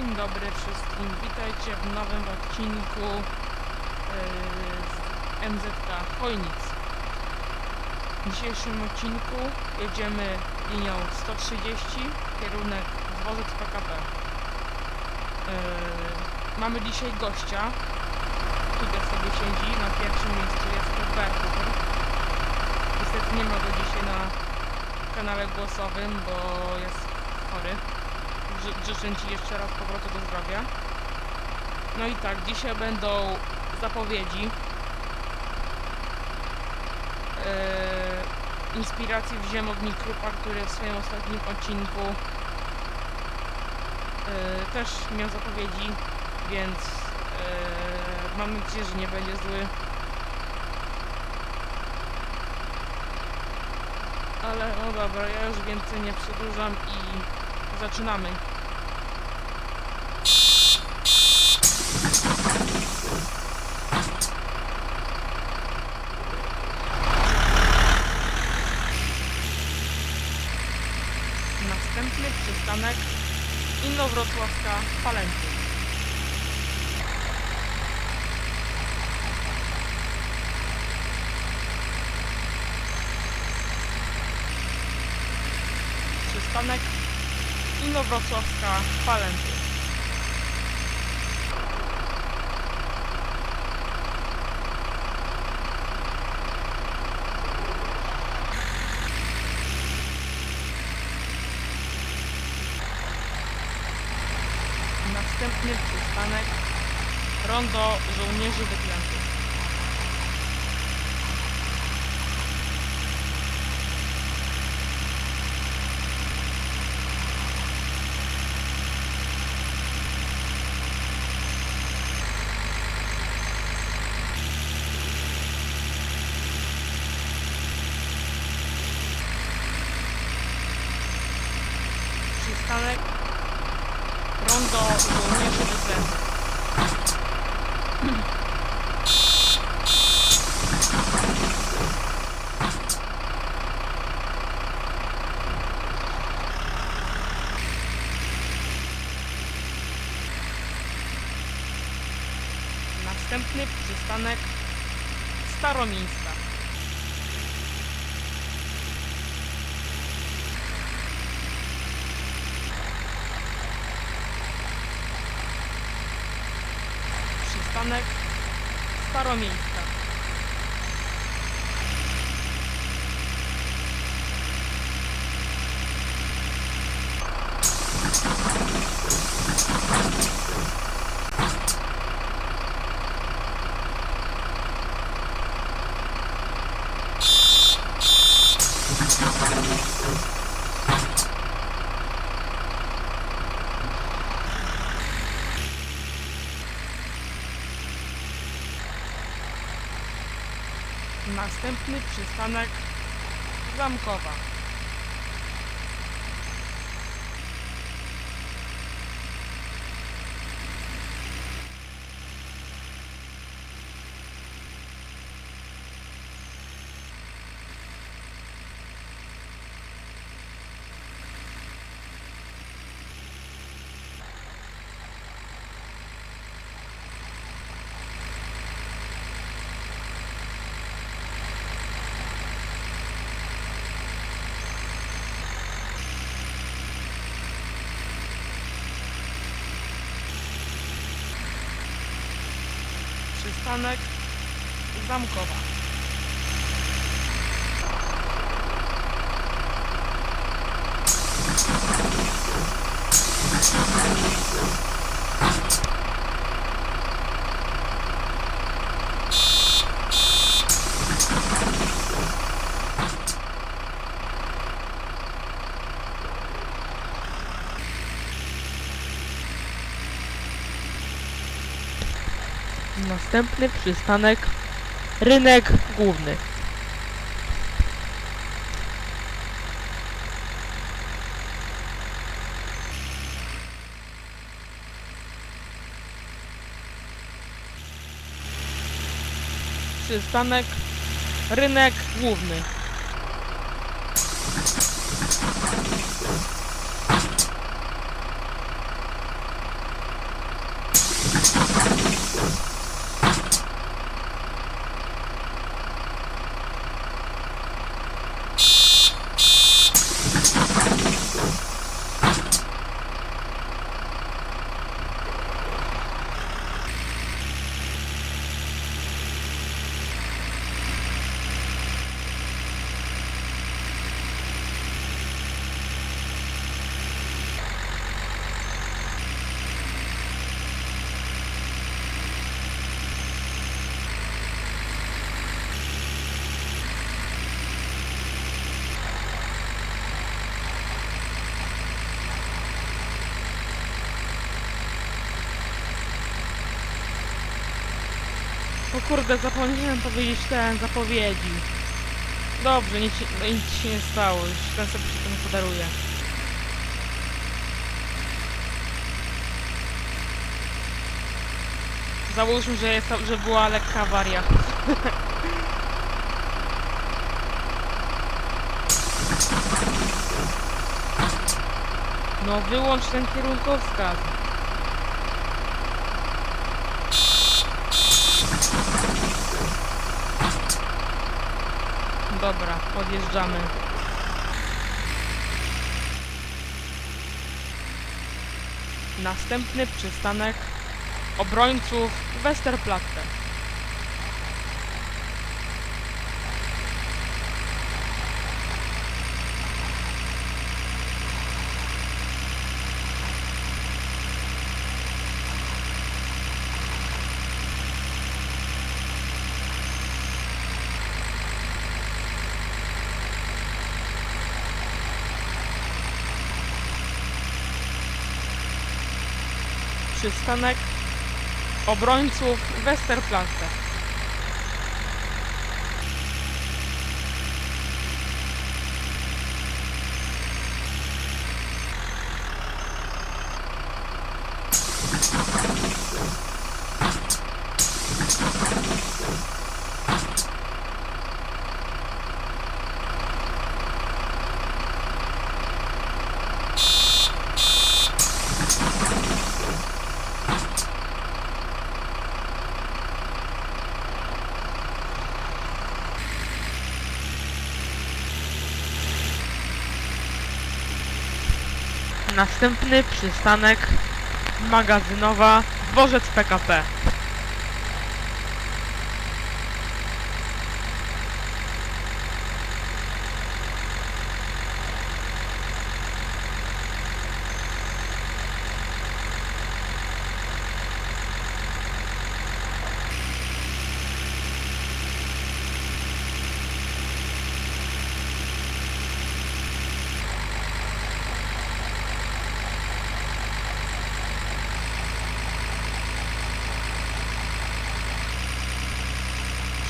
Dzień dobry wszystkim, witajcie w nowym odcinku yy, z MZK Chojnic. W dzisiejszym odcinku jedziemy linią 130, kierunek dworzec PKP. Yy, mamy dzisiaj gościa, tutaj sobie siedzi, na pierwszym miejscu jest Berkucher. Niestety nie ma go dzisiaj na kanale głosowym, bo jest chory. Ży- Życzę Ci jeszcze raz powrotu do zdrowia. No i tak, dzisiaj będą zapowiedzi. Eee, inspiracji wziąłem od Mikrupa, który w swoim ostatnim odcinku eee, też miał zapowiedzi, więc eee, mam nadzieję, że nie będzie zły. Ale no dobra, ja już więcej nie przedłużam i zaczynamy. Następny przystanek Inowrocławska Palenty. Przystanek Inowrocławska Palenty. Następny przystanek Rondo Żołnierzy Wyklętych. Przystanek Rondo Żołnierzy Wyklętych. Następny przystanek Staromiejska. Przystanek Staromiejska. Następny przystanek Zamkowa. Przystanek Zamkowa. Następny przystanek Rynek Główny. Przystanek Rynek Główny. Kurde, zapomniałem powiedzieć ten zapowiedzi. Dobrze, nic, nic się nie stało, już ten sobie się tym podaruje. Załóżmy, że, jest, że była lekka awaria. No wyłącz ten kierunkowskaz. Dobra, podjeżdżamy. Następny przystanek obrońców Westerplatte. Przystanek obrońców Westerplatte. Następny przystanek magazynowa Dworzec PKP.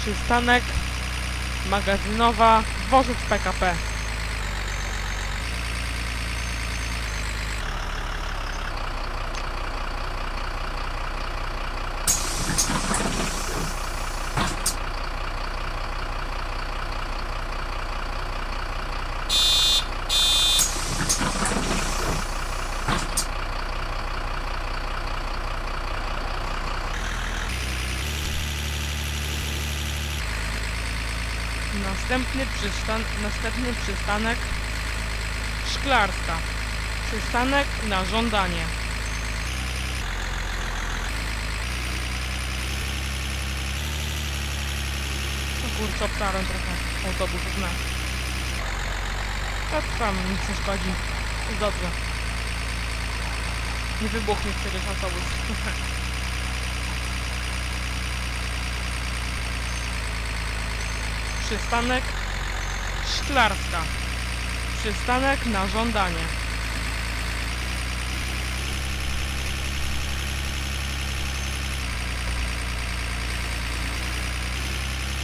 Przystanek magazynowa Dworzec PKP. Następny, przystan następny przystanek Szklarska. Przystanek na żądanie. Kurczę, obtarłem trochę autobusów na. Nic nie szkodzi. Jest dobrze. Nie wybuchnie przecież autobus. Przystanek Szklarska. Przystanek na żądanie.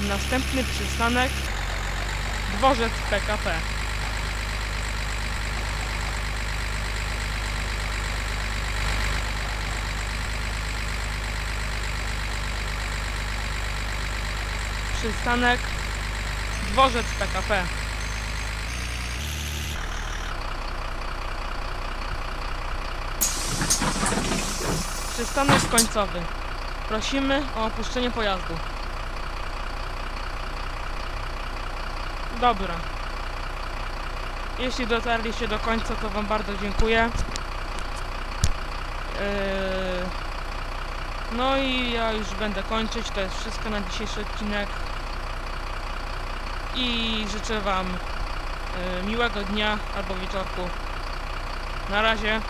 Następny przystanek Dworzec PKP. Przystanek Dworzec PKP. Przystanek końcowy. Prosimy o opuszczenie pojazdu. Dobra. Jeśli dotarliście do końca, to Wam bardzo dziękuję. Yy, No i ja już będę kończyć. To jest wszystko na dzisiejszy odcinek. I życzę Wam y, miłego dnia albo wieczorku. Na razie.